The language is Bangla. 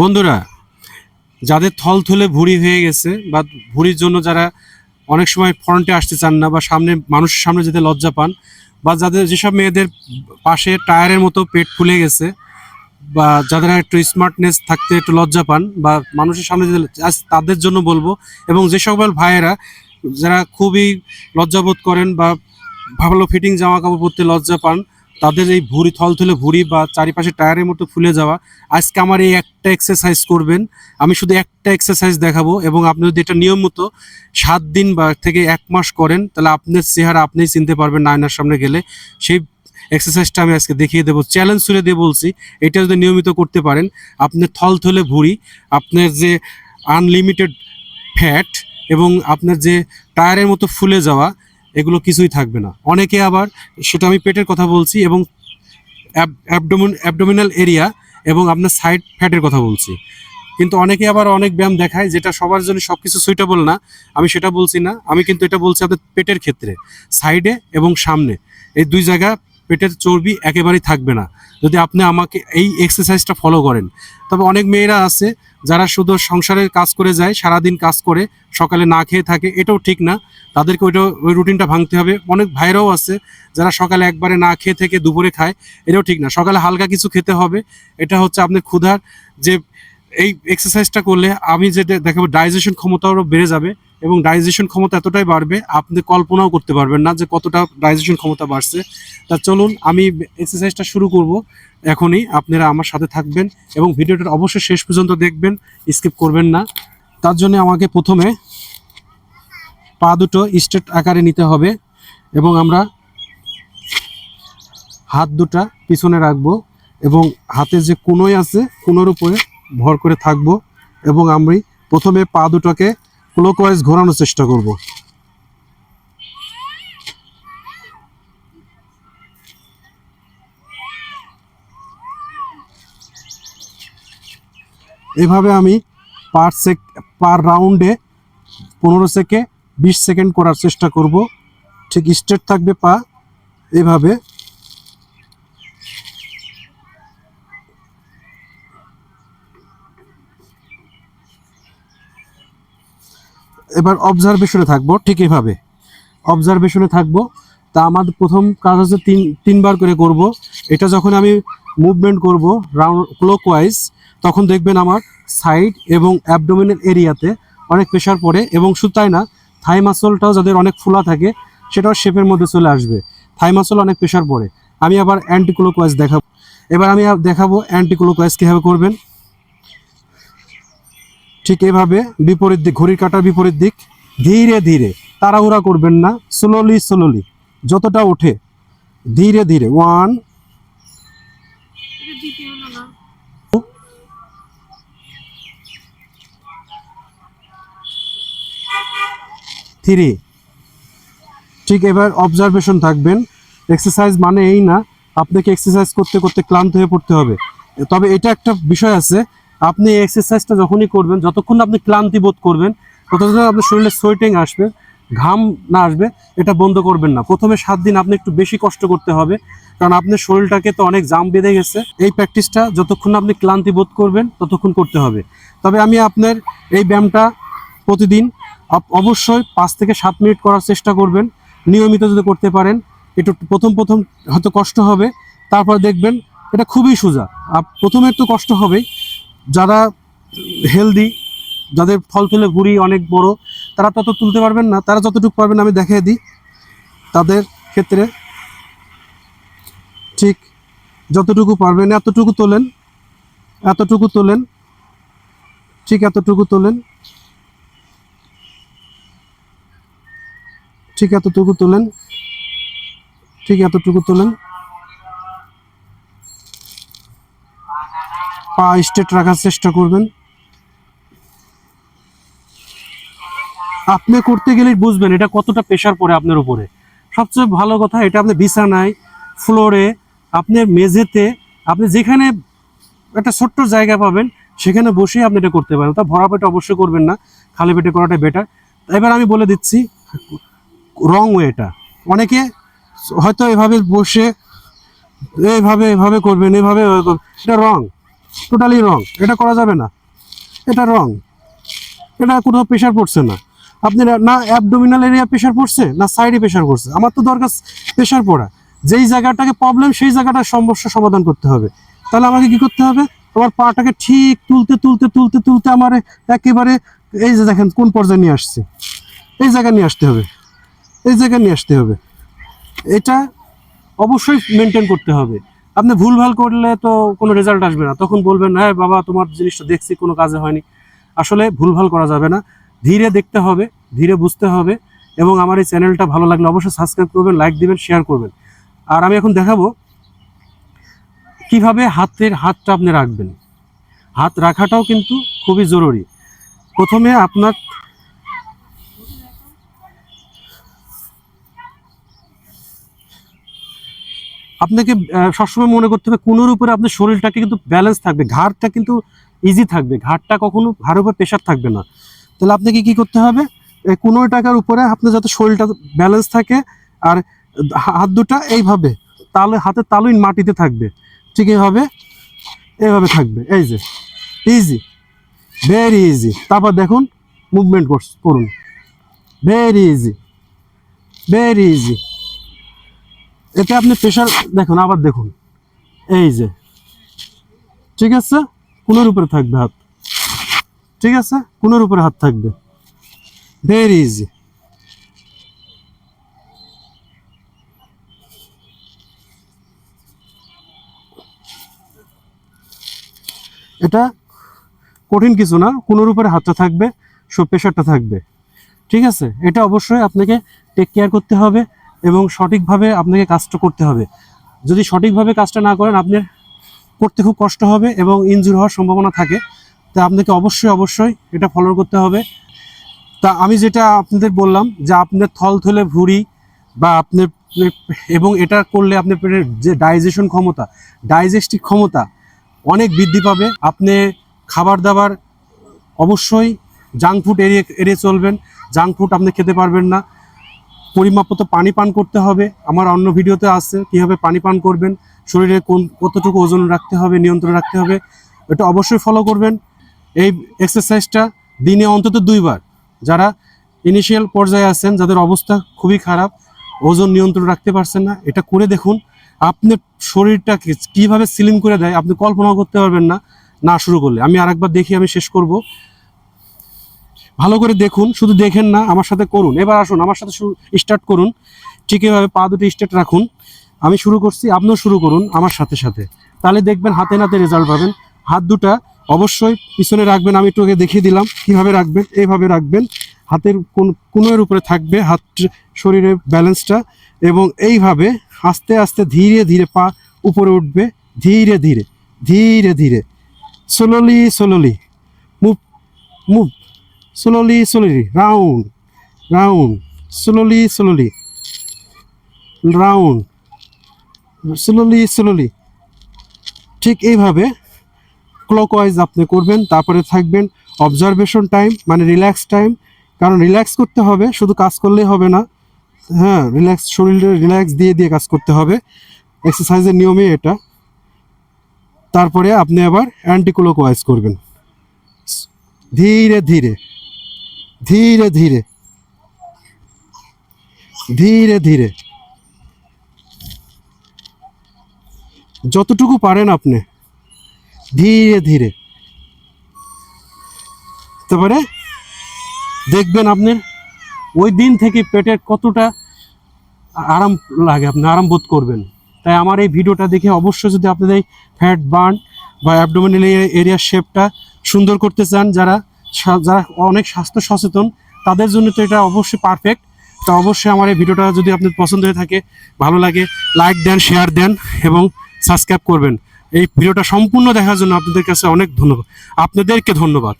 বন্ধুরা, যাদের থল থলে ভুঁড়ি হয়ে গেছে বা ভুঁড়ির জন্য যারা অনেক সময় ফ্রন্টে আসতে চান না বা সামনে মানুষের সামনে যেতে লজ্জা পান বা যাদের যেসব মেয়েদের পাশে টায়ারের মতো পেট ফুলে গেছে বা যাদের একটু স্মার্টনেস থাকতে একটু লজ্জা পান বা মানুষের সামনে যেতে তাদের জন্য বলব এবং যে সকল ভাইয়েরা যারা খুবই লজ্জাবোধ করেন বা ভালো ফিটিং জামা কাপড় পরতে লজ্জা পান তাদের এই ভুঁড়ি, থলথলে ভুঁড়ি বা চারিপাশে টায়ারের মতো ফুলে যাওয়া, আজকে আমার এই একটা এক্সারসাইজ করবেন। আমি শুধু একটা এক্সারসাইজ দেখাবো এবং আপনি যদি এটা নিয়ম মতো সাত দিন বা থেকে এক মাস করেন, তাহলে আপনার চেহারা আপনিই চিনতে পারবেন আয়নার সামনে গেলে। সেই এক্সারসাইজটা আমি আজকে দেখিয়ে দেবো। চ্যালেঞ্জ ছুড়ে দিয়ে বলছি, এটা যদি নিয়মিত করতে পারেন, আপনার থলথলে ভুঁড়ি, আপনার যে আনলিমিটেড ফ্যাট এবং আপনার যে টায়ারের মতো ফুলে যাওয়া এগুলো কিছুই থাকবে না। অনেকে আবার সেটা আমি পেটের কথা বলছি এবং অ্যাবডোমিন, অ্যাবডোমিনাল এরিয়া এবং আপনার সাইড ফ্যাটের কথা বলছি। কিন্তু অনেকে আবার অনেক ব্যায়াম দেখায় যেটা সবার জন্য সব কিছু সুইটেবল না। আমি সেটা বলছি না। আমি কিন্তু এটা বলছি আপনার পেটের ক্ষেত্রে, সাইডে এবং সামনে। এই দুই জায়গা পেটের চর্বি একেবারেই থাকবে না। যদি আপনি আমাকে এই এক্সারসাইজটা ফলো করেন। তবে অনেক মেয়েরা আছে, যারা শুধু সংসারের কাজ করে যায়, সারাদিন কাজ করে, সকালে না খেয়ে থাকে, এটাও ঠিক না। তাদেরকে ওইটা ওই রুটিনটা ভাঙতে হবে। অনেক ভাইরাও আছে, যারা সকালে একবারে না খেয়ে থেকে দুপুরে খায়, এটাও ঠিক না। সকালে হালকা কিছু খেতে হবে, এটা হচ্ছে আপনার ক্ষুধার যে, এই এক্সারসাইজটা করলে আমি যেটা দেখাবো ডাইজেশন ক্ষমতাও বেড়ে যাবে। এবং ডাইজেশন ক্ষমতা এতটাই বাড়বে, আপনি কল্পনাও করতে পারবেন না যে কতটা ডাইজেশন ক্ষমতা বাড়ছে। তা চলুন, আমি এক্সারসাইজটা শুরু করব। এখনই আপনারা আমার সাথে থাকবেন এবং ভিডিওটা অবশ্যই শেষ পর্যন্ত দেখবেন স্কিপ করবেন না। তার জন্য আমাকে প্রথমে পা দুটো স্ট্রেট আকারে নিতে হবে এবং আমরা হাত দুটা পিছনে রাখব এবং হাতে যে কোনোই আছে কোনোর উপরে ভর করে থাকব এবং আমি প্রথমে পা দুটোকে ক্লোকওয়াইজ ঘোরানোর চেষ্টা করব। এভাবে আমি পার সেক, পার রাউন্ডে পনেরো থেকে বিশ সেকেন্ড করার চেষ্টা করব। ঠিক স্ট্রেট থাকবে পা, এভাবে এবার অবজারভেশনে থাকব, ঠিক এভাবে অবজারভেশনে থাকব, তা আমাদের প্রথম কাজ হচ্ছে তিন, তিনবার করে করব। এটা যখন আমি মুভমেন্ট করব রাউন্ড ক্লোকওয়াইজ তখন দেখবেন আমার সাইড এবং অ্যাবডোমিনাল এরিয়াতে অনেক প্রেশার পড়ে এবং শুধু তাই না থাই মাসলটাও যাদের অনেক ফুলা থাকে, সেটাও শেপের মধ্যে চলে আসবে। থাই মাসল অনেক প্রেশার পড়ে। আমি আবার অ্যান্টি ক্লোকওয়াইজ দেখাবো। এবার আমি দেখাবো অ্যান্টি ক্লোকওয়াইজ কীভাবে করবেন। ঠিক এভাবে বিপরীত দিক, ঘড়ির কাটার বিপরীত দিক, ধীরে ধীরে, তাড়াহুড়া করবেন না স্লোলি স্লোলি যতটা ওঠে, ধীরে ধীরে ওয়ান থ্রি ঠিক এবার অবজারভেশন থাকবেন এক্সারসাইজ মানে এই না, আপনাকে এক্সারসাইজ করতে করতে ক্লান্ত হয়ে পড়তে হবে, তবে এটা একটা বিষয় আছে আপনি এক্সারসাইজটা যখনই করবেন, যতক্ষণ আপনি ক্লান্তি বোধ করবেন, ততক্ষণ আপনার শরীরে সোয়েটিং আসবে, ঘাম না আসবে, এটা বন্ধ করবেন না। প্রথমে সাত দিন আপনি একটু বেশি কষ্ট করতে হবে, কারণ আপনার শরীরটাকে তো অনেক জাম বেঁধে গেছে। এই প্র্যাকটিসটা যতক্ষণ আপনি ক্লান্তি বোধ করবেন, ততক্ষণ করতে হবে। তবে আমি আপনার এই ব্যায়ামটা প্রতিদিন অবশ্যই পাঁচ থেকে সাত মিনিট করার চেষ্টা করবেন। নিয়মিত যদি করতে পারেন, একটু প্রথম প্রথম হয়তো কষ্ট হবে, তারপর দেখবেন এটা খুবই সোজা। প্রথমে একটু কষ্ট হবেই যারা হেলদি যাদের ফল তুলে গুড়ি অনেক বড়, তারা তত তুলতে পারবেন না। তারা যতটুকু পারবেন আমি দেখিয়ে দিই। তাদের ক্ষেত্রে ঠিক যতটুকু পারবেন, এতটুকু তোলেন এতটুকু তোলেন, ঠিক এতটুকু তোলেন, ঠিক এতটুকু তোলেন, ঠিক এতটুকু তোলেন। পা স্ট্রেট রাখার চেষ্টা করবেন। আপনি করতে গেলেই বুঝবেন এটা কতটা প্রেশার পড়ে আপনার উপরে। সবচেয়ে ভালো কথা, এটা আপনি বিছানায় ফ্লোরে আপনার মেঝেতে, আপনি যেখানে একটা ছোট্ট জায়গা পাবেন, সেখানে বসেই আপনি এটা করতে পারেন। তা ভরা পেটে অবশ্যই করবেন না, খালি পেটে করাটা বেটার এবার আমি বলে দিচ্ছি রং ওয়েটা অনেকে হয়তো এভাবে বসে এইভাবে এভাবে করবেন, এভাবে। এটা রং টোটালি রং এটা করা যাবে না। এটা রং এটা কোথাও প্রেশার পড়ছে না। আপনি না- অ্যাবডোমিনাল এরিয়া প্রেশার পড়ছে, না সাইডে প্রেশার পড়ছে। আমার তো দরকার প্রেশার পড়া। যেই জায়গাটাকে প্রবলেম সেই জায়গাটার সমস্যা সমাধান করতে হবে। তাহলে আমাকে কি করতে হবে? আমার পাটাকে ঠিক তুলতে তুলতে তুলতে তুলতে আমার একেবারে এই যে দেখেন কোন পর্যায়ে নিয়ে আসছে। এই জায়গায় নিয়ে আসতে হবে। এই জায়গায় নিয়ে আসতে হবে। এটা অবশ্যই মেনটেন করতে হবে। আপনি ভুলভাল করলে তো কোনো রেজাল্ট আসবে না। তখন বলবেন হ্যাঁ বাবা, তোমার জিনিসটা দেখছি, কোনো কাজে হয়নি। আসলে ভুলভাল করা যাবে না। ধীরে দেখতে হবে, ধীরে বুঝতে হবে এবং আমার এই চ্যানেলটা ভালো লাগলে অবশ্যই সাবস্ক্রাইব করবেন লাইক দিবেন শেয়ার করবেন। আর আমি এখন দেখাবো কীভাবে হাতের হাতটা আপনি রাখবেন। হাত রাখাটাও কিন্তু খুবই জরুরি। প্রথমে আপনার আপনাকে সবসময় মনে করতে হবে কোনোর উপরে আপনার শরীরটাকে কিন্তু ব্যালেন্স থাকবে, ঘাড়টা কিন্তু ইজি থাকবে, ঘাড়টা কখনো, ঘাড়ের উপর প্রেশার থাকবে না। তাহলে আপনাকে কি করতে হবে? কোনো টাকার উপরে আপনার যাতে শরীরটা ব্যালেন্স থাকে, আর হাত দুটা এইভাবে, তালে, হাতের তালুই মাটিতে থাকবে। ঠিক এইভাবে এইভাবে থাকবে, এই যে ইজি ভেরি ইজি তারপর দেখুন মুভমেন্ট করুন। ভেরি ইজি ভেরি ইজি এতে আপনি প্রেশার দেখুন, আবার দেখুন। এই যে, ঠিক আছে? কোনোর উপরে থাকবে হাত। ঠিক আছে? কোনোর উপরে হাত থাকবে। ভেরি ইজি এটা কঠিন কিছু না কোনোর উপরে হাতটা থাকবে সব প্রেশারটা থাকবে। ঠিক আছে? এটা অবশ্যই আপনাকে টেক কেয়ার করতে হবে। এবং সঠিকভাবে আপনাকে কাজটা করতে হবে। যদি সঠিকভাবে কাজটা না করেন, আপনার করতে খুব কষ্ট হবে এবং ইনজুর হওয়ার সম্ভাবনা থাকে। তা আপনাকে অবশ্যই অবশ্যই এটা ফলো করতে হবে। তা আমি যেটা আপনাদের বললাম যে আপনার থল থলে ভুঁড়ি বা আপনার এবং এটা করলে আপনার পেটের যে ডাইজেশন ক্ষমতা ডাইজেস্টিভ ক্ষমতা অনেক বৃদ্ধি পাবে। আপনি খাবার দাবার অবশ্যই জাঙ্ক ফুড এড়িয়ে এড়িয়ে চলবেন। জাঙ্ক ফুড আপনি খেতে পারবেন না। পরিমাপ মতো পানি পান করতে হবে। আমার অন্য ভিডিওতে আছে কীভাবে পানি পান করবেন, শরীরে কোন, কতটুকু ওজন রাখতে হবে, নিয়ন্ত্রণ রাখতে হবে, এটা অবশ্যই ফলো করবেন। এই এক্সারসাইজটা দিনে অন্তত দুইবার। যারা ইনিশিয়াল পর্যায়ে আছেন, যাদের অবস্থা খুবই খারাপ, ওজন নিয়ন্ত্রণ রাখতে পারছেন না, এটা করে দেখুন। আপনি শরীরটাকে কীভাবে সিলিং করে দেয়, আপনি কল্পনাও করতে পারবেন না না শুরু করলে। আমি আরেকবার দেখি, আমি শেষ করব। ভালো করে দেখুন, শুধু দেখেন না, আমার সাথে করুন। এবার আসুন, আমার সাথে স্টার্ট করুন। ঠিক এভাবে পা দুটো স্টার্ট রাখুন। আমি শুরু করছি, আপনিও শুরু করুন আমার সাথে সাথে। তাহলে দেখবেন হাতে নাতে রেজাল্ট পাবেন। হাত দুটা অবশ্যই পিছনে রাখবেন, আমি একটু দেখিয়ে দিলাম কীভাবে রাখবেন, এইভাবে রাখবেন। হাতের কোন কোনোর উপরে থাকবে হাত, শরীরের ব্যালেন্সটা এবং এইভাবে আস্তে আস্তে ধীরে ধীরে পা উপরে উঠবে, ধীরে ধীরে ধীরে ধীরে। Slowly slowly move move slowly slowly round round slowly slowly round slowly slowly ঠিক এইভাবে ক্লকওয়াইজ আপনি করবেন, তারপরে থাকবেন অবজারভেশন টাইম মানে রিল্যাক্স টাইম কারণ রিল্যাক্স করতে হবে, শুধু কাজ করলেই হবে না। হ্যাঁ রিল্যাক্স শরীরে রিল্যাক্স দিয়ে দিয়ে কাজ করতে হবে। এক্সারসাইজের নিয়মে এটা। তারপরে আপনি আবার অ্যান্টি ক্লকওয়াইজ করবেন। ধীরে ধীরে। ধীরে ধীরে। ধীরে ধীরে। যতটুকু পারেন আপনি। ধীরে ধীরে। তারপরে দেখবেন আপনার ওই দিন থেকে পেটের কতটা আরাম লাগে, আপনি আরাম বোধ করবেন। তাই আমার এই ভিডিওটা দেখে অবশ্যই যদি আপনাদের ফ্যাট বার্ন বা অ্যাবডোমিনাল এরিয়ার শেপটা সুন্দর করতে চান, যারা যারা অনেক স্বাস্থ্য সচেতন, তাদের জন্য তো এটা অবশ্যই পারফেক্ট তো অবশ্যই আমার এই ভিডিওটা যদি আপনার পছন্দ হয়ে থাকে, ভালো লাগে লাইক দেন শেয়ার দেন এবং সাবস্ক্রাইব করবেন। এই ভিডিওটা সম্পূর্ণ দেখার জন্য আপনাদের কাছে অনেক ধন্যবাদ। আপনাদেরকে ধন্যবাদ।